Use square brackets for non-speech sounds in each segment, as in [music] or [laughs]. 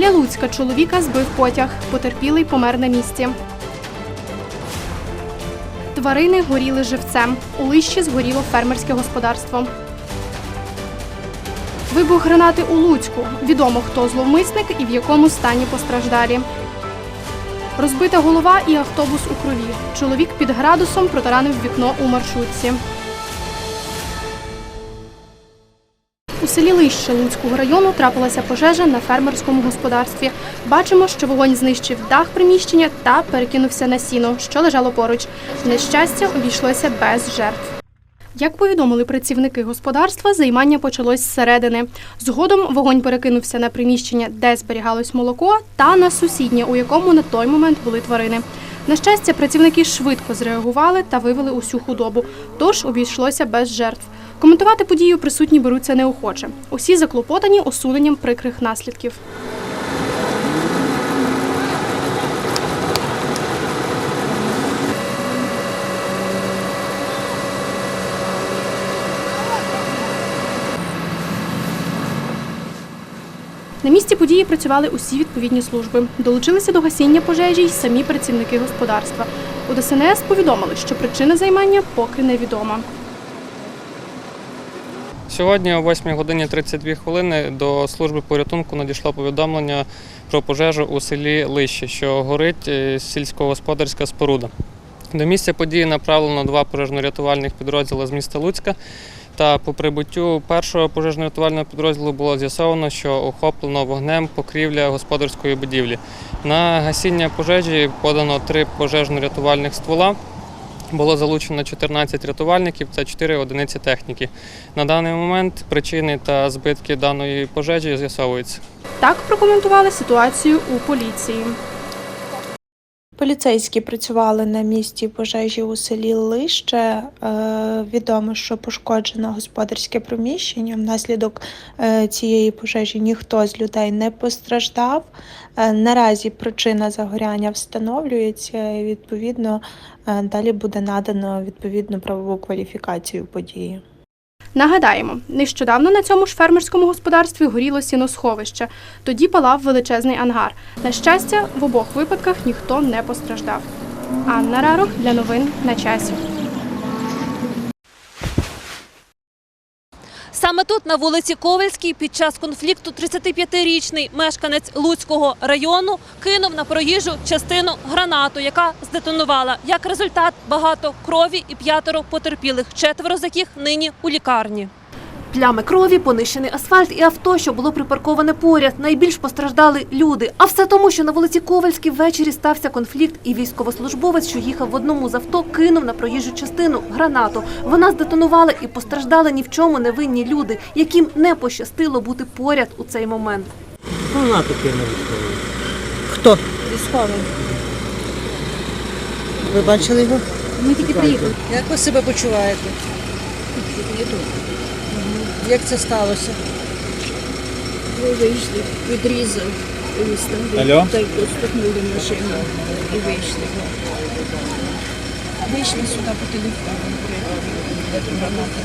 Біля Луцька чоловіка збив потяг. Потерпілий помер на місці. Тварини горіли живцем. У лищі згоріло фермерське господарство. Вибух гранати у Луцьку. Відомо, хто зловмисник і в якому стані постраждалі. Розбита голова і автобус у крові. Чоловік під градусом протаранив вікно у маршрутці. Селі Лище Луцького району трапилася пожежа на фермерському господарстві. Бачимо, що вогонь знищив дах приміщення та перекинувся на сіно, що лежало поруч. Нещастя обійшлося без жертв. Як повідомили працівники господарства, займання почалось зсередини. Згодом вогонь перекинувся на приміщення, де зберігалось молоко, та на сусіднє, у якому на той момент були тварини. На щастя, працівники швидко зреагували та вивели усю худобу, тож обійшлося без жертв. Коментувати подію присутні беруться неохоче. Усі заклопотані усуненням прикрих наслідків. На місці події працювали усі відповідні служби. Долучилися до гасіння пожежі й самі працівники господарства. У ДСНС повідомили, що причина займання поки невідома. Сьогодні о 8 годині 32 хвилини до служби порятунку надійшло повідомлення про пожежу у селі Лище, що горить е, сільськогосподарська споруда. До місця події направлено два пожежно-рятувальних підрозділи з міста Луцька. Та по прибуттю першого пожежно-рятувального підрозділу було з'ясовано, що охоплено вогнем покрівля господарської будівлі. На гасіння пожежі подано три пожежно-рятувальних ствола. Було залучено 14 рятувальників та 4 одиниці техніки. На даний момент причини та збитки даної пожежі з'ясовуються. Так прокоментували ситуацію у поліції. Поліцейські працювали на місці пожежі у селі Лище. Е, Відомо, що пошкоджено господарське приміщення. Внаслідок е, цієї пожежі ніхто з людей не постраждав. Е, Наразі причина загоряння встановлюється. Відповідно, далі буде надано відповідну правову кваліфікацію події. Нагадаємо, нещодавно на цьому ж фермерському господарстві горіло сіносховище. Тоді палав величезний ангар. На щастя, в обох випадках ніхто не постраждав. Анна Рарох для новин на часі. Саме тут, на вулиці Ковальській, під час конфлікту 35-річний мешканець Луцького району кинув на проїжджу частину гранату, яка здетонувала. Як результат, багато крові і п'ятеро потерпілих, четверо з яких нині у лікарні. Плями крові, понищений асфальт і авто, що було припарковане поряд. Найбільш постраждали люди. А все тому, що на вулиці Ковальській ввечері стався конфлікт, і військовослужбовець, що їхав в одному з авто, кинув на проїжджу частину гранату. Вона здетонувала і постраждали ні в чому невинні люди, яким не пощастило бути поряд у цей момент. Гранату кинули військовий. Хто? Військовий. Ви бачили його? Ми тільки приїхали. Як ви себе почуваєте? Як це сталося? Ви вийшли, відрізав Алло? та й постукнули машину і вийшли. Вийшли сюди по телефону, де граната.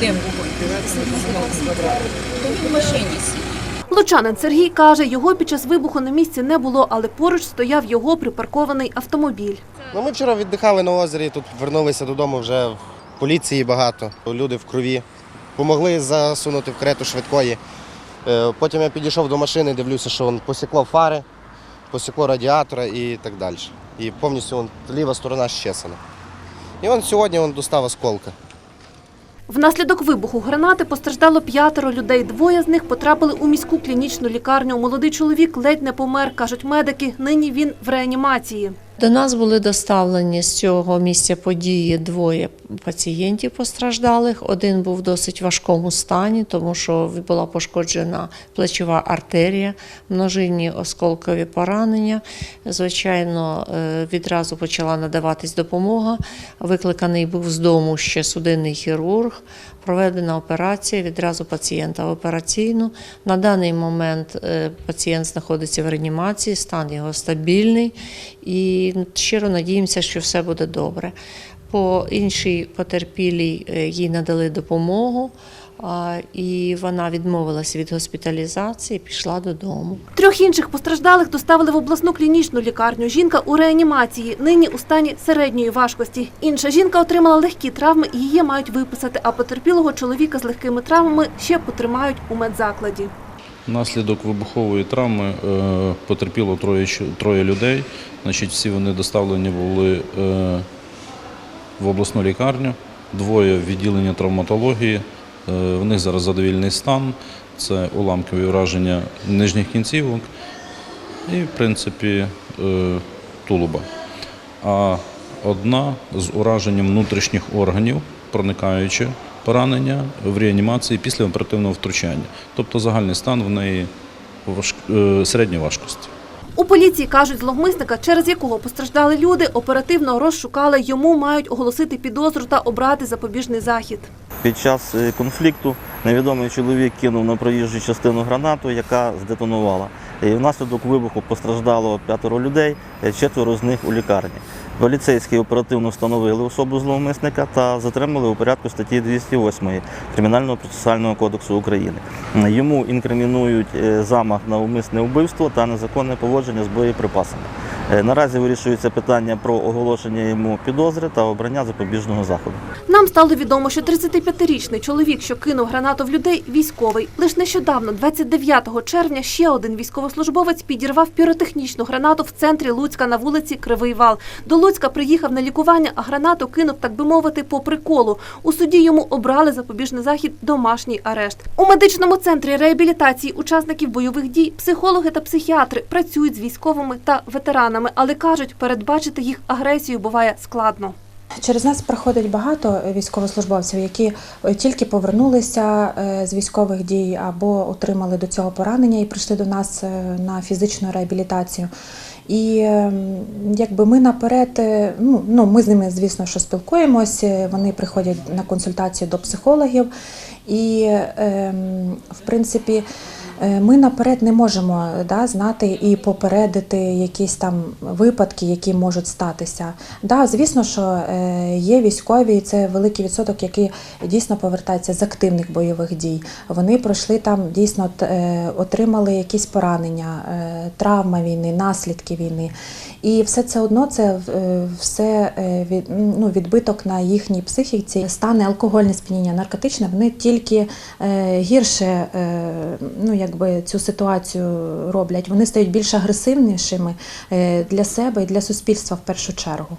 Де вогонь? То він в машині сидів. Лучанин Сергій каже, його під час вибуху на місці не було, але поруч стояв його припаркований автомобіль. Ну, ми вчора віддихали на озері, тут вернулися додому вже поліції багато, люди в крові. Помогли засунути в карету швидкої. Е, Потім я підійшов до машини, дивлюся, що він посікло фари, посікло радіатора і так далі. І повністю вон, ліва сторона щесана. І он сьогодні він достав осколка. Внаслідок вибуху гранати постраждало п'ятеро людей. Двоє з них потрапили у міську клінічну лікарню. Молодий чоловік ледь не помер, кажуть медики. Нині він в реанімації. До нас були доставлені з цього місця події двоє пацієнтів постраждалих. Один був в досить важкому стані, тому що була пошкоджена плечова артерія, множинні осколкові поранення. Звичайно, е, відразу почала надаватись допомога. Викликаний був з дому ще судинний хірург. Проведена операція, відразу пацієнта в операційну. На даний момент е, пацієнт знаходиться в реанімації, стан його стабільний і щиро надіємося, що все буде добре. По іншій потерпілій е, їй надали допомогу. І вона відмовилася від госпіталізації, пішла додому. Трьох інших постраждалих доставили в обласну клінічну лікарню. Жінка у реанімації, нині у стані середньої важкості. Інша жінка отримала легкі травми, її мають виписати, а потерпілого чоловіка з легкими травмами ще потримають у медзакладі. Внаслідок вибухової травми е, потерпіло троє, троє людей. Значить, всі вони доставлені були е, в обласну лікарню, двоє в відділення травматології. Е, в них зараз задовільний стан, це уламкові ураження нижніх кінцівок і, в принципі, е, тулуба. А одна з ураженням внутрішніх органів, проникаючи поранення в реанімації після оперативного втручання. Тобто загальний стан в неї е, середньої важкості. У поліції кажуть, зловмисника, через якого постраждали люди, оперативно розшукали. Йому мають оголосити підозру та обрати запобіжний захід. Під час е, конфлікту невідомий чоловік кинув на проїжджу частину гранату, яка здетонувала. І внаслідок вибуху постраждало п'ятеро людей, е, четверо з них у лікарні. Поліцейські оперативно встановили особу зловмисника та затримали у порядку статті 208 Кримінального процесуального кодексу України. Йому інкримінують е, замах на умисне вбивство та незаконне поводження з боєприпасами. Е, Наразі вирішується питання про оголошення йому підозри та обрання запобіжного заходу. Нам стало відомо, що 35-річний чоловік, що кинув гранату в людей, військовий. Лиш нещодавно, 29 червня, ще один військовослужбовець підірвав піротехнічну гранату в центрі Луцька на вулиці Кривий Вал. До Луцька приїхав на лікування, а гранату кинув, так би мовити, по приколу. У суді йому обрали запобіжний захід домашній арешт. У медичному центрі реабілітації учасників бойових дій психологи та психіатри працюють з військовими та ветеранами, але кажуть, передбачити їх агресію буває складно. Через нас проходить багато військовослужбовців, які тільки повернулися е, з військових дій або отримали до цього поранення і прийшли до нас е, на фізичну реабілітацію. І ем, якби ми наперед, е, ну, ну ми з ними, звісно, що спілкуємося, вони приходять на консультацію до психологів, і ем, в принципі. Е, Ми наперед не можемо да, знати і попередити якісь там випадки, які можуть статися. Да, звісно, що е, є військові, і це великий відсоток, які дійсно повертаються з активних бойових дій. Вони пройшли там дійсно е, отримали якісь поранення, е, травма війни, наслідки війни. І все це одно це е, все е, від, ну, відбиток на їхній психіці. Стане алкогольне сп'яніння, наркотичне, вони тільки е, гірше ну, якби цю ситуацію роблять. Вони стають більш агресивнішими для себе і для суспільства в першу чергу.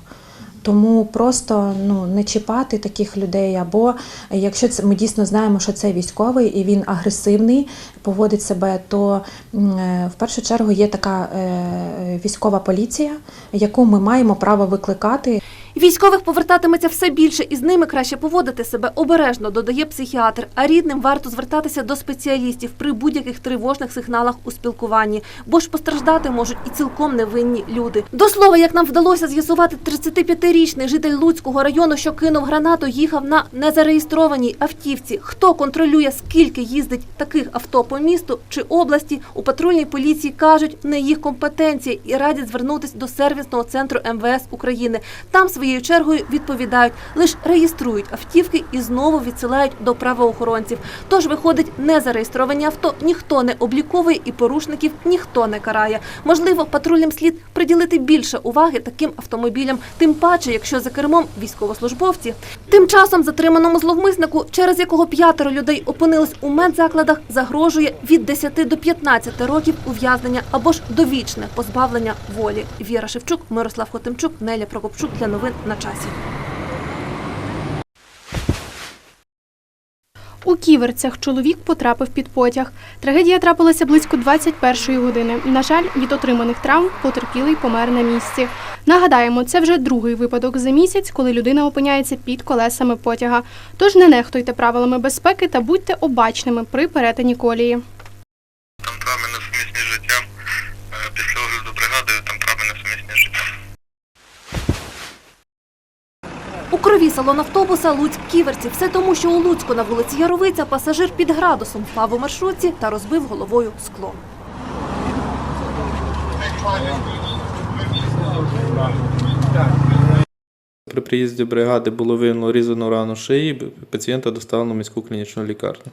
Тому просто ну не чіпати таких людей. Або якщо це ми дійсно знаємо, що це військовий і він агресивний, поводить себе, то е, в першу чергу є така е, військова поліція, яку ми маємо право викликати. Військових повертатиметься все більше, і з ними краще поводити себе обережно, додає психіатр. А рідним варто звертатися до спеціалістів при будь-яких тривожних сигналах у спілкуванні, бо ж постраждати можуть і цілком невинні люди. До слова, як нам вдалося з'ясувати, 35-річний житель Луцького району, що кинув гранату, їхав на незареєстрованій автівці. Хто контролює, скільки їздить таких авто по місту чи області, у патрульній поліції кажуть, не їх компетенція і радять звернутися до сервісного центру МВС України. Там своєю чергою відповідають, лише реєструють автівки і знову відсилають до правоохоронців. Тож виходить, незареєстровані авто ніхто не обліковує і порушників ніхто не карає. Можливо, патрульним слід приділити більше уваги таким автомобілям, тим паче, якщо за кермом військовослужбовці. Тим часом затриманому зловмиснику, через якого п'ятеро людей опинились у медзакладах, загрожує від 10 до 15 років ув'язнення або ж довічне позбавлення волі. Віра Шевчук, Мирослав Хотимчук, Неля Прокопчук для новин на часі. У Ківерцях чоловік потрапив під потяг. Трагедія трапилася близько 21-ї години. На жаль, від отриманих травм потерпілий помер на місці. Нагадаємо, це вже другий випадок за місяць, коли людина опиняється під колесами потяга. Тож не нехтуйте правилами безпеки та будьте обачними при перетині колії. Там травми несумісні з життям. Е, Після огляду бригади там травми несумісні з життям. У крові салон автобуса Луцьк Ківерці. Все тому, що у Луцьку на вулиці Яровиця пасажир під градусом впав у маршрутці та розбив головою скло. При приїзді бригади було виявлено різану рану шиї, пацієнта доставлено в міську клінічну лікарню.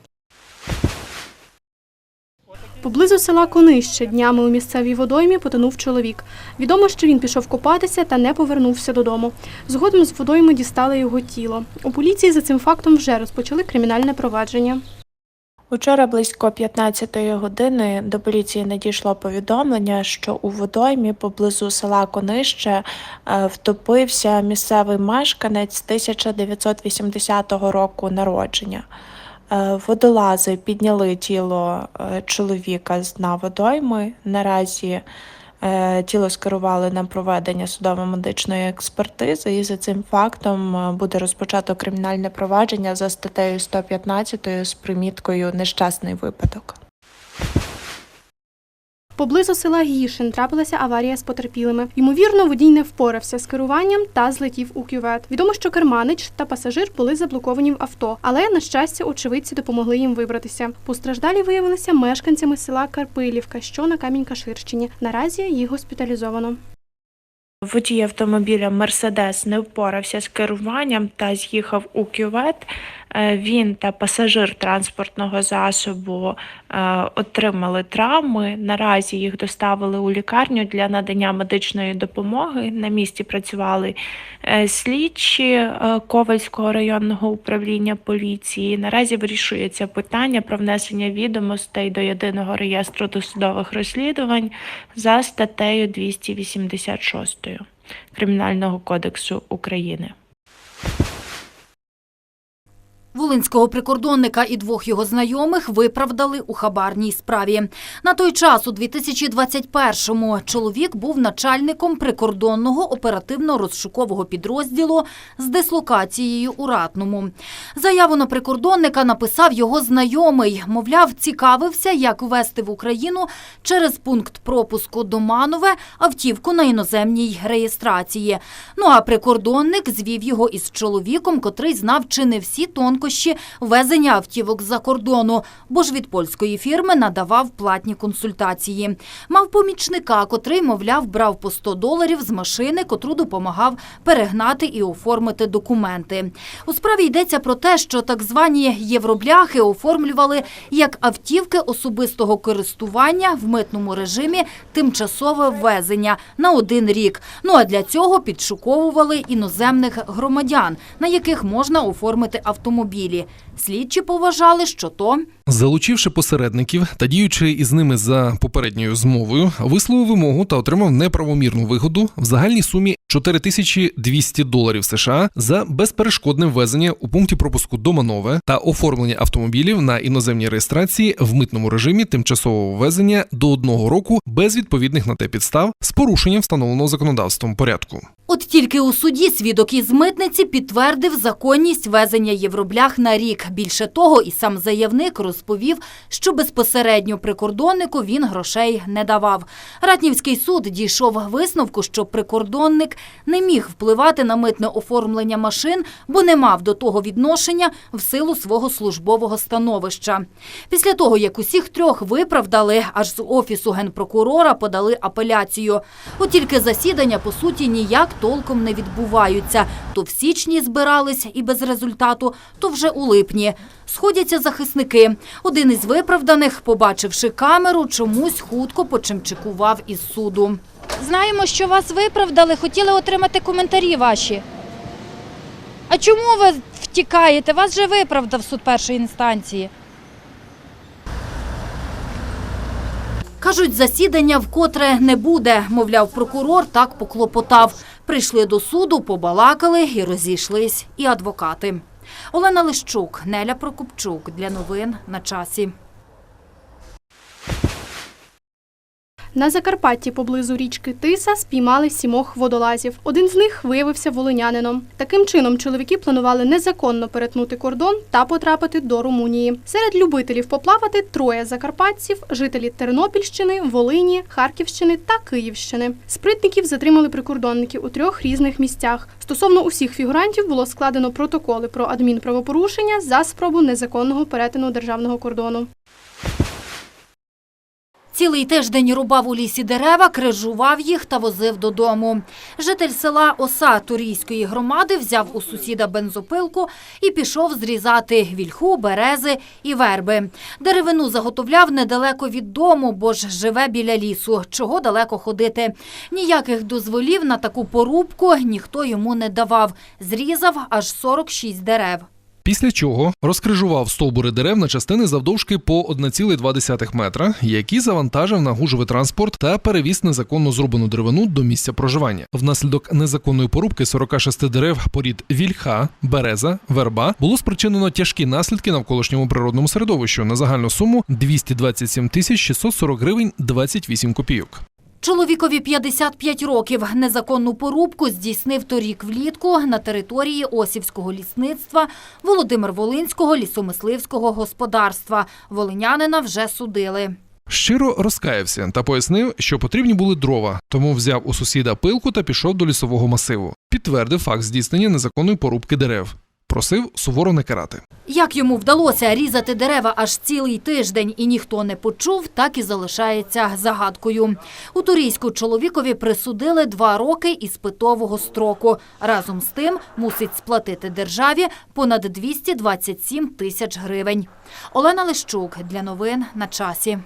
Поблизу села Конище днями у місцевій водоймі потонув чоловік. Відомо, що він пішов купатися та не повернувся додому. Згодом з водойми дістали його тіло. У поліції за цим фактом вже розпочали кримінальне провадження. Учора близько 15-ї години до поліції надійшло повідомлення, що у водоймі поблизу села Конище е, втопився місцевий мешканець 1980 року народження. Е, Водолази підняли тіло е, чоловіка з дна водойми. Наразі е, тіло скерували на проведення судово-медичної експертизи, і за цим фактом буде розпочато кримінальне провадження за статтею 115 з приміткою нещасний випадок. Поблизу села Гішин трапилася аварія з потерпілими. Ймовірно, водій не впорався з керуванням та злетів у кювет. Відомо, що керманич та пасажир були заблоковані в авто, але на щастя, очевидці допомогли їм вибратися. Постраждалі виявилися мешканцями села Карпилівка, що на Камінь-Каширщині. Наразі їх госпіталізовано. Водій автомобіля Мерседес не впорався з керуванням та з'їхав у кювет. Е, Він та пасажир транспортного засобу е, отримали травми. Наразі їх доставили у лікарню для надання медичної допомоги. На місці працювали е, слідчі Ковальського районного управління поліції. Наразі вирішується питання про внесення відомостей до єдиного реєстру досудових розслідувань за статтею 286 Кримінального кодексу України. Волинського прикордонника і двох його знайомих виправдали у хабарній справі. На той час, у 2021-му, чоловік був начальником прикордонного оперативно-розшукового підрозділу з дислокацією у Ратному. Заяву на прикордонника написав його знайомий. Мовляв, цікавився, як ввести в Україну через пункт пропуску до Манове автівку на іноземній реєстрації. Ну а прикордонник звів його із чоловіком, котрий знав чи не всі тонкощі везення автівок з-за кордону, бо ж від польської фірми надавав платні консультації. Мав помічника, котрий, мовляв, брав по 100 доларів з машини, котру допомагав перегнати і оформити документи. У справі йдеться про те, що так звані євробляхи оформлювали як автівки особистого користування в митному режимі тимчасове ввезення на один рік. Ну а для цього підшуковували іноземних громадян, на яких можна оформити автомобілі. Слідчі поважали, що то Залучивши посередників та діючи із ними за попередньою змовою, висловив вимогу та отримав неправомірну вигоду в загальній сумі 4200 доларів США за безперешкодне ввезення у пункті пропуску до Манове та оформлення автомобілів на іноземній реєстрації в митному режимі тимчасового ввезення до одного року без відповідних на те підстав з порушенням встановленого законодавством порядку. От тільки у суді свідок із митниці підтвердив законність везення євроблях на рік. Більше того, і сам заявник розповів, що безпосередньо прикордоннику він грошей не давав. Ратнівський суд дійшов висновку, що прикордонник не міг впливати на митне оформлення машин, бо не мав до того відношення в силу свого службового становища. Після того, як усіх трьох виправдали, аж з офісу генпрокурора подали апеляцію. От тільки засідання, по суті, ніяк толком не відбуваються. То в січні збирались і без результату, то вже у липні. Сходяться захисники. Один із виправданих, побачивши камеру, чомусь хутко почимчикував із суду. Знаємо, що вас виправдали, хотіли отримати коментарі ваші. А чому ви втікаєте? Вас же виправдав суд першої інстанції. Кажуть, засідання вкотре не буде. Мовляв, прокурор так поклопотав. Прийшли до суду, побалакали і розійшлись і адвокати. Олена Лищук, Неля Прокупчук Для новин на часі. На Закарпатті поблизу річки Тиса спіймали сімох водолазів. Один з них виявився волинянином. Таким чином, чоловіки планували незаконно перетнути кордон та потрапити до Румунії. Серед любителів поплавати троє закарпатців, жителі Тернопільщини, Волині, Харківщини та Київщини. Спритників затримали прикордонники у трьох різних місцях. Стосовно усіх фігурантів було складено протоколи про адмінправопорушення за спробу незаконного перетину державного кордону. Цілий тиждень рубав у лісі дерева, крижував їх та возив додому. Житель села Оса Турійської громади взяв у сусіда бензопилку і пішов зрізати вільху, берези і верби. Деревину заготовляв недалеко від дому, бо ж живе біля лісу. Чого далеко ходити? Ніяких дозволів на таку порубку ніхто йому не давав. Зрізав аж 46 дерев. Після чого розкрижував стовбури дерев на частини завдовжки по 1,2 метра, які завантажив на гужовий транспорт та перевіз незаконно зрубану деревину до місця проживання. Внаслідок незаконної порубки 46 дерев порід вільха, береза, верба було спричинено тяжкі наслідки навколишньому природному середовищу на загальну суму 227 тисяч 640 гривень 28 копійок. Чоловікові 55 років. Незаконну порубку здійснив торік влітку на території Осівського лісництва Володимир Волинського лісомисливського господарства. Волинянина вже судили. Щиро розкаявся та пояснив, що потрібні були дрова, тому взяв у сусіда пилку та пішов до лісового масиву. Підтвердив факт здійснення незаконної порубки дерев. Просив суворо не карати. Як йому вдалося різати дерева аж цілий тиждень і ніхто не почув, так і залишається загадкою. У Турійську чоловікові присудили два роки іспитового строку. Разом з тим мусить сплатити державі понад 227 тисяч гривень. Олена Лищук для новин на часі.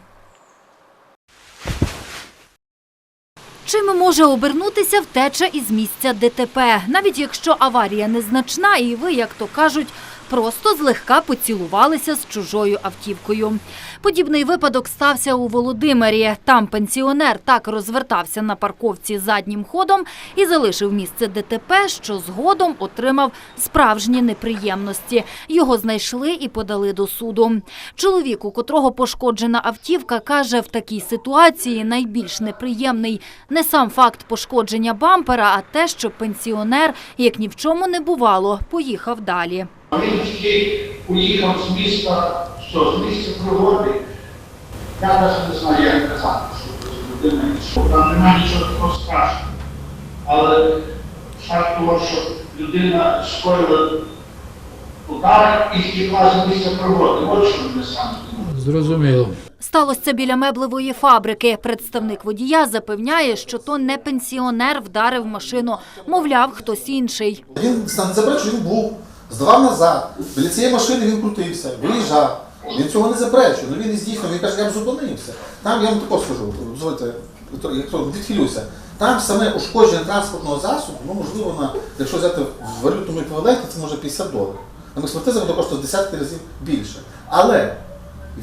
Чим може обернутися втеча із місця ДТП, навіть якщо аварія незначна і ви, як то кажуть, просто злегка поцілувалися з чужою автівкою. Подібний випадок стався у Володимирі. Там пенсіонер так розвертався на парковці заднім ходом і залишив місце ДТП, що згодом отримав справжні неприємності. Його знайшли і подали до суду. Чоловік, у котрого пошкоджена автівка, каже, в такій ситуації найбільш неприємний не сам факт пошкодження бампера, а те, що пенсіонер, як ні в чому не бувало, поїхав далі. Він тільки уїхав з міста, що з місця пригоди. Я навіть не знаю, як казати, що це людина, що там немає нічого такого страшного. Але факт того, що людина скоїла удар і втекла з місця пригоди, от що мене саме. Зрозуміло. Сталося це біля меблевої фабрики. Представник водія запевняє, що то не пенсіонер вдарив машину, мовляв, хтось інший. Він не заперечує, він був, здавав назад. Біля цієї машини він крутився, виїжджав. Він цього не заперечує, але він і здійснив, він каже, я б зупинився. Там я вам також скажу, дозвольте, відхилюся, там саме ушкодження транспортного засобу, ну можливо, на, якщо взяти в валютному еквіваленті, це може 50 доларів. Експертиза буде коштувати десятки разів більше. Але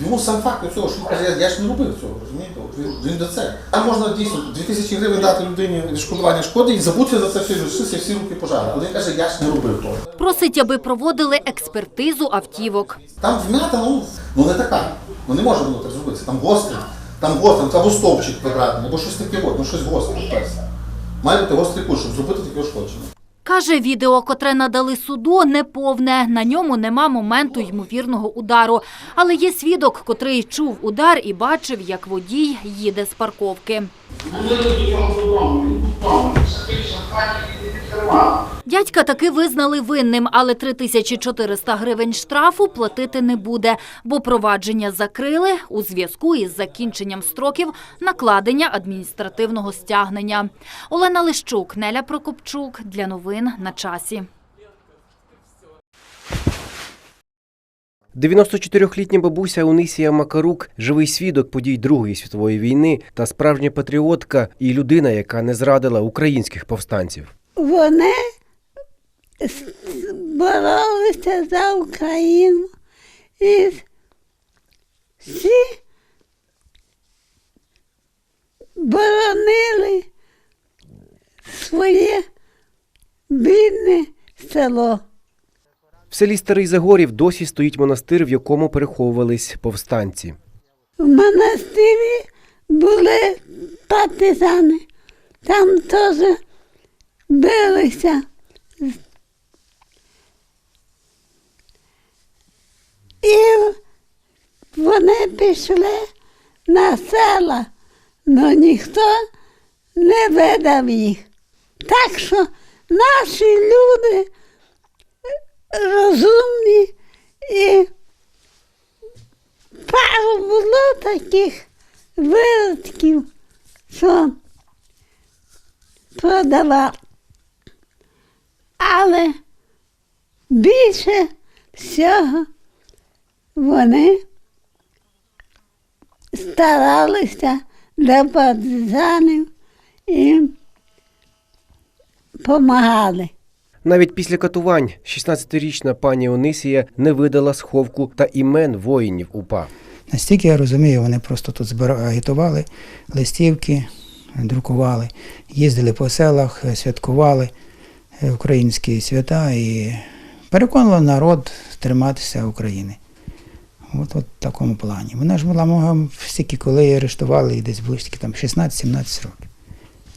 йому сам факт цього, що він каже, я, я ж не робив цього, розумієте? Він, він до це. Там можна дійсно 2000 гривень дати людині відшкодування шкоди і забути за це все, лишитися всі руки пожарили. Але він каже, я ж не робив того. Просить, аби проводили експертизу автівок. Там вмята, ну, ну не така. Ну не може було так зробити. Там гостре, там гостре, там або стовпчик квадратний, або щось таке, от, ну щось гостре. Має бути гострий кут, щоб зробити таке ушкодження. Каже, відео, котре надали суду, неповне. На ньому нема моменту ймовірного удару. Але є свідок, котрий чув удар і бачив, як водій їде з парковки. Були до нього додому, він був вдома, він сидився в хаті і не відкривав. Дядька таки визнали винним, але 3400 гривень штрафу платити не буде, бо провадження закрили у зв'язку із закінченням строків накладення адміністративного стягнення. Олена Лищук, Неля Прокопчук для новин на часі. 94-літня бабуся Унисія Макарук живий свідок подій Другої світової війни та справжня патріотка і людина, яка не зрадила українських повстанців. Вони боролися за Україну і всі боронили своє бідне село. В селі Старий Загорів досі стоїть монастир, в якому переховувались повстанці. В монастирі були партизани, там теж билися. І вони пішли на села, але ніхто не видав їх. Так що наші люди розумні і пару було таких виродків, що продавав. Але більше всього вони старалися для партизанів і допомагали. Навіть після катувань 16-річна пані Онисія не видала сховку та імен воїнів УПА. Настільки я розумію, вони просто тут агітували листівки, друкували, їздили по селах, святкували українські свята і переконували народ триматися України. От, от в такому плані. Вона ж була мога стільки, коли її арештували, і десь було там 16-17 років.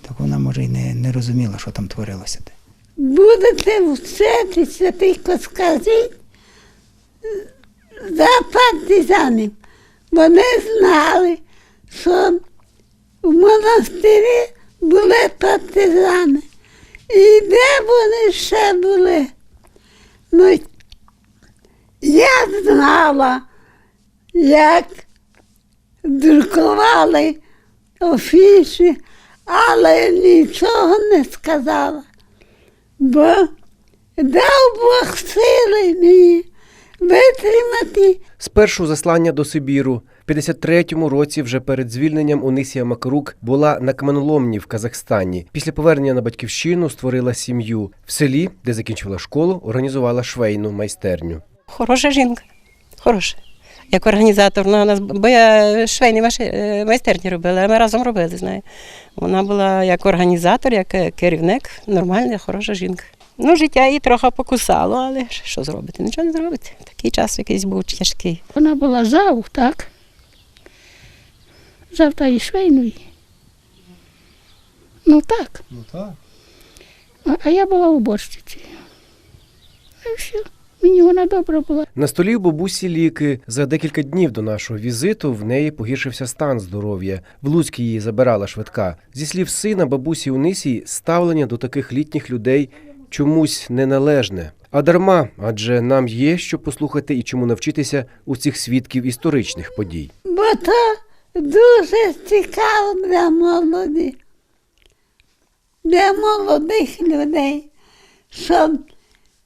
Так вона, може, і не, не розуміла, що там творилося. де. Будете вчитися, тільки скажіть за партизанів. Вони знали, що в монастирі були партизани. І де вони ще були? Ну, я знала, як друкували афіші, але нічого не сказала. Бо дав Бог сили мені витримати. Спершу заслання до Сибіру. В 53-му році, вже перед звільненням, Онисія Макарук була на каменоломні в Казахстані. Після повернення на батьківщину створила сім'ю. В селі, де закінчила школу, організувала швейну майстерню. Хороша жінка. Хороша. Як організатор, вона нас, бо я швейні е, майстерні робила, а ми разом робили з нею. Вона була як організатор, як е, керівник, нормальна, хороша жінка. Ну, життя її трохи покусало, але що зробити? Нічого не зробити. Такий час якийсь був тяжкий. Вона була зав, так? Зав та і швейної. Ну так. Ну так. А, а я була уборщицею. І все. Мені вона добра була. На столі у бабусі ліки. За декілька днів до нашого візиту в неї погіршився стан здоров'я. В Луцьк її забирала швидка. Зі слів сина бабусі Унисії, ставлення до таких літніх людей чомусь неналежне. А дарма, адже нам є що послухати і чому навчитися у цих свідків історичних подій. Бо то дуже цікаво для молоді, для молодих людей, щоб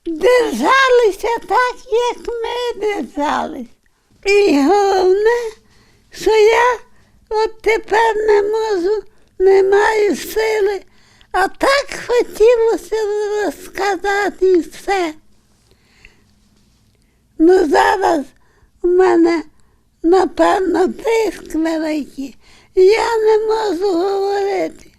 держалися так, як ми держались. І головне, що я от тепер не можу, не маю сили, а так хотілося розказати все. Ну зараз у мене напевно тиск великий. Я не можу говорити.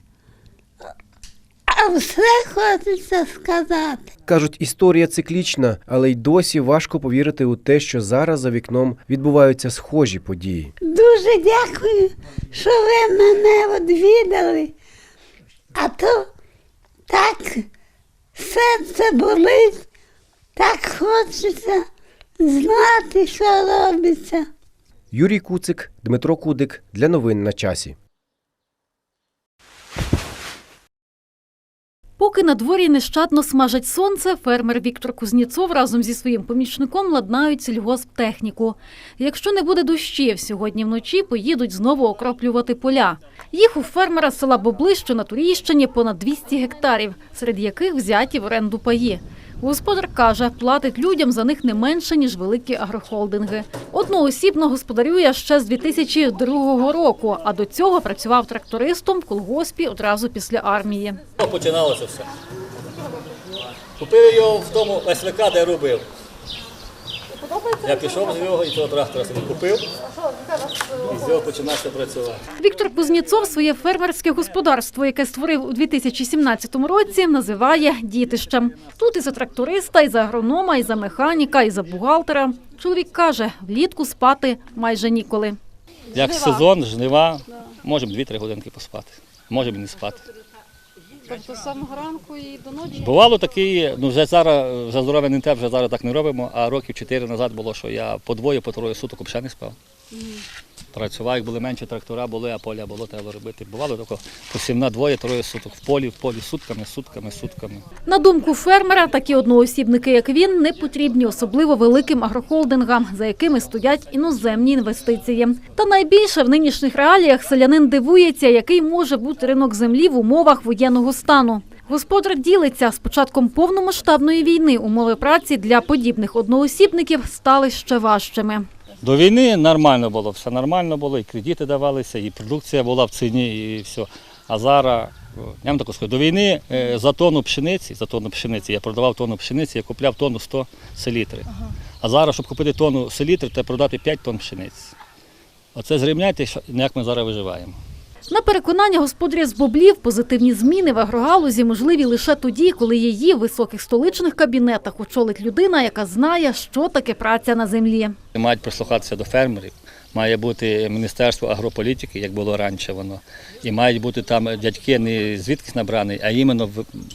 А все хочеться сказати. Кажуть, історія циклічна, але й досі важко повірити у те, що зараз за вікном відбуваються схожі події. Дуже дякую, що ви мене відвідали. А то так серце болить, так хочеться знати, що робиться. Юрій Куцик, Дмитро Кудик для новин на часі. Поки на дворі нещадно смажать сонце, фермер Віктор Кузніцов разом зі своїм помічником ладнають сільгосптехніку. Якщо не буде дощів, сьогодні вночі поїдуть знову окроплювати поля. Їх у фермера села Бобли, що на Турійщині, понад 200 гектарів, серед яких взяті в оренду паї. Господар каже, платить людям за них не менше, ніж великі агрохолдинги. Одноосібно господарює ще з 2002 року, а до цього працював трактористом в колгоспі одразу після армії. Починалося все. Купив його в тому СВК, де робив. Я пішов з нього і цього трактора собі купив і з нього починався працювати. Віктор Кузніцов своє фермерське господарство, яке створив у 2017 році, називає дітищем. Тут і за тракториста, і за агронома, і за механіка, і за бухгалтера. Чоловік каже, влітку спати майже ніколи. Як сезон, жнива, можемо 2-3 годинки поспати, можемо і не спати. Тобто з самого ранку і до ночі? Бувало таке, ну вже зараз вже здоров'я не те, вже зараз так не робимо, а років чотири назад було, що я по двоє, по троє суток взагалі не спав. Працював, як були менші трактора, були, а поля було, треба робити. Бувало тако посівна двоє, троє суток в полі, в полі сутками, сутками, сутками. На думку фермера, такі одноосібники, як він, не потрібні, особливо великим агрохолдингам, за якими стоять іноземні інвестиції. Та найбільше в нинішніх реаліях селянин дивується, який може бути ринок землі в умовах воєнного стану. Господар ділиться з початком повномасштабної війни умови праці для подібних одноосібників стали ще важчими. До війни нормально було, все нормально було, і кредити давалися, і продукція була в ціні, і все. А зараз, я вам так скажу, до війни е, за тонну пшениці, за тонну пшениці, я продавав тонну пшениці, я купляв тонну 100 селітри. А зараз, щоб купити тонну селітри, треба продати 5 тонн пшениці. Оце зрівняйте, як ми зараз виживаємо. На переконання господаря з Боблів, позитивні зміни в агрогалузі можливі лише тоді, коли її в високих столичних кабінетах очолить людина, яка знає, що таке праця на землі. Мають прислухатися до фермерів, має бути Міністерство агрополітики, як було раніше воно. І мають бути там дядьки не звідкись набрані, а іменно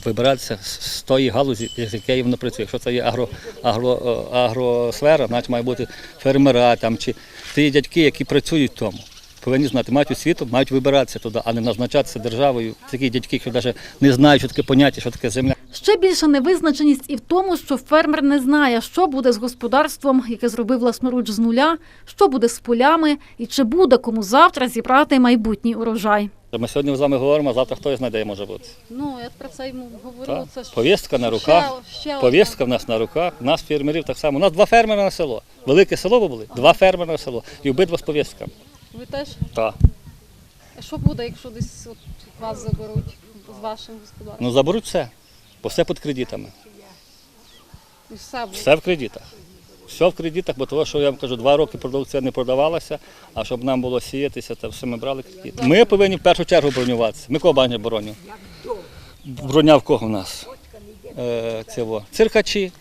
вибиратися з з тої галузі, з якої воно працює. Якщо це є агро, агро, е, агросфера, значить має бути фермера там, чи ті дядьки, які працюють в тому. Повинні знати, мають освіту, мають вибиратися туди, а не назначатися державою. Такі дядьки, які навіть не знають, що таке поняття, що таке земля. Ще більша невизначеність і в тому, що фермер не знає, що буде з господарством, яке зробив власноруч з нуля, що буде з полями і чи буде кому завтра зібрати майбутній урожай. Ми сьогодні з вами говоримо, а завтра хтось знайде може бути. Ну, я про це йому говорю. Так. Це ж Повістка на руках. ще одна. Повістка в нас на руках. У нас фермерів так само. У нас два фермери на село. Велике село ви були, два фермери на село. І обидва з повістками. Ви теж? Так. А що буде, якщо десь от вас заберуть з вашим господарством? Ну заберуть все. Бо все під кредитами. І все буде. Все в кредитах. Все в кредитах, бо того, що я вам кажу, два роки продукція не продавалася, а щоб нам було сіятися, то все ми брали кредити. Ми повинні в першу чергу бронюватися. Ми кого баня броню? Броня в кого в нас? Е, цього. Циркачі.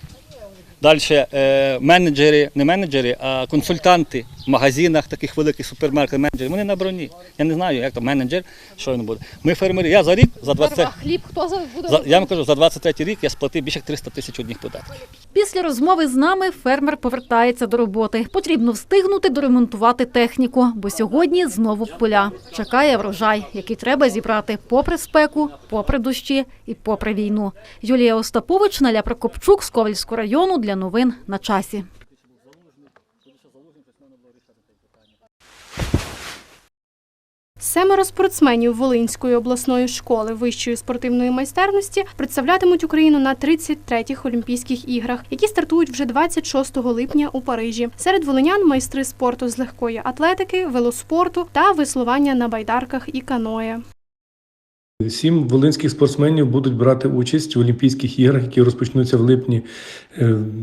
Далі е, менеджери, не менеджери, а консультанти в магазинах, таких великих супермаркетах, менеджери. Вони на броні. Я не знаю, як там менеджер, що він буде. Ми фермери. Я за рік, за 20, А хліб хто за- буде? за, я вам кажу, за 23 рік я сплатив більше як 300 тисяч одних податків. Після розмови з нами фермер повертається до роботи. Потрібно встигнути доремонтувати техніку, бо сьогодні знову в поля. Чекає врожай, який треба зібрати попри спеку, попри дощі і попри війну. Юлія Остапович, Наля Прокопчук з Ковальського району для новин на часі. Семеро спортсменів Волинської обласної школи вищої спортивної майстерності представлятимуть Україну на 33-х Олімпійських іграх, які стартують вже 26 липня у Парижі. Серед волинян майстри спорту з легкої атлетики, велоспорту та веслування на байдарках і каное. Сім волинських спортсменів будуть брати участь у Олімпійських іграх, які розпочнуться в липні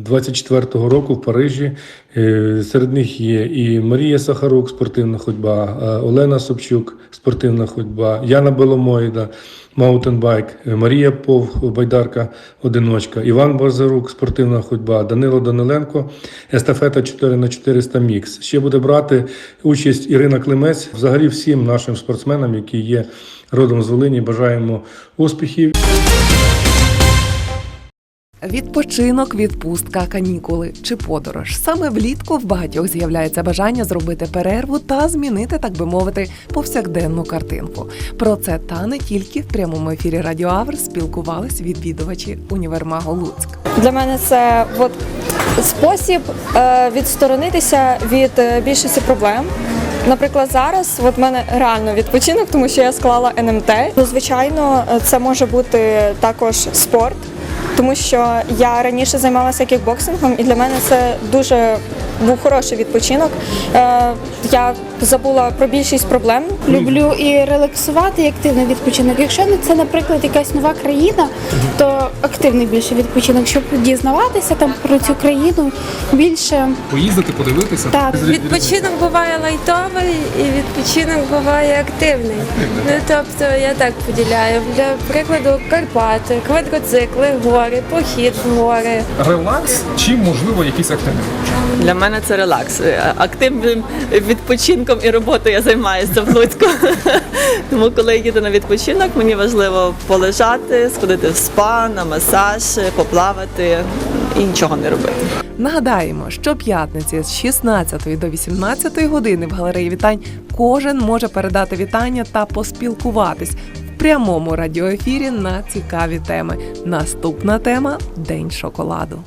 24-го року в Парижі. Е, Серед них є і Марія Сахарук, спортивна ходьба, е, Олена Собчук, спортивна ходьба, Яна Беломоїда, маунтенбайк, е, Марія Пов, байдарка, одиночка, Іван Базарук, спортивна ходьба, Данило Даниленко, естафета 4 на 400 мікс. Ще буде брати участь Ірина Климець. Взагалі всім нашим спортсменам, які є родом з Волині, бажаємо успіхів. Відпочинок, відпустка, канікули чи подорож. Саме влітку в багатьох з'являється бажання зробити перерву та змінити, так би мовити, повсякденну картинку. Про це та не тільки в прямому ефірі Радіо Авр спілкувались відвідувачі універмагу Луцьк. Для мене це от спосіб е, відсторонитися від е, більшості проблем. Наприклад, зараз от в мене реально відпочинок, тому що я склала НМТ. Ну, звичайно, це може бути також спорт, тому що я раніше займалася кікбоксингом, і для мене це дуже був хороший відпочинок. Е, Я забула про більшість проблем. Люблю і релаксувати, і активний відпочинок. Якщо не це, наприклад, якась нова країна, то активний більше відпочинок, щоб дізнаватися там про цю країну більше. Поїздити, подивитися. Так. Відпочинок буває лайтовий і відпочинок буває активний. Ну тобто я так поділяю. Для прикладу, Карпати, квадроцикли, гори, похід в гори. Релакс чи можливо якісь активні? Для мене це релакс. Е, Активним відпочинком і роботою я займаюся в Луцьку. [laughs] Тому, коли я їду на відпочинок, мені важливо полежати, сходити в спа, на масаж, поплавати і нічого не робити. Нагадаємо, що п'ятниці з 16 до 18 години в галереї вітань кожен може передати вітання та поспілкуватись прямому радіоефірі на цікаві теми. Наступна тема День шоколаду.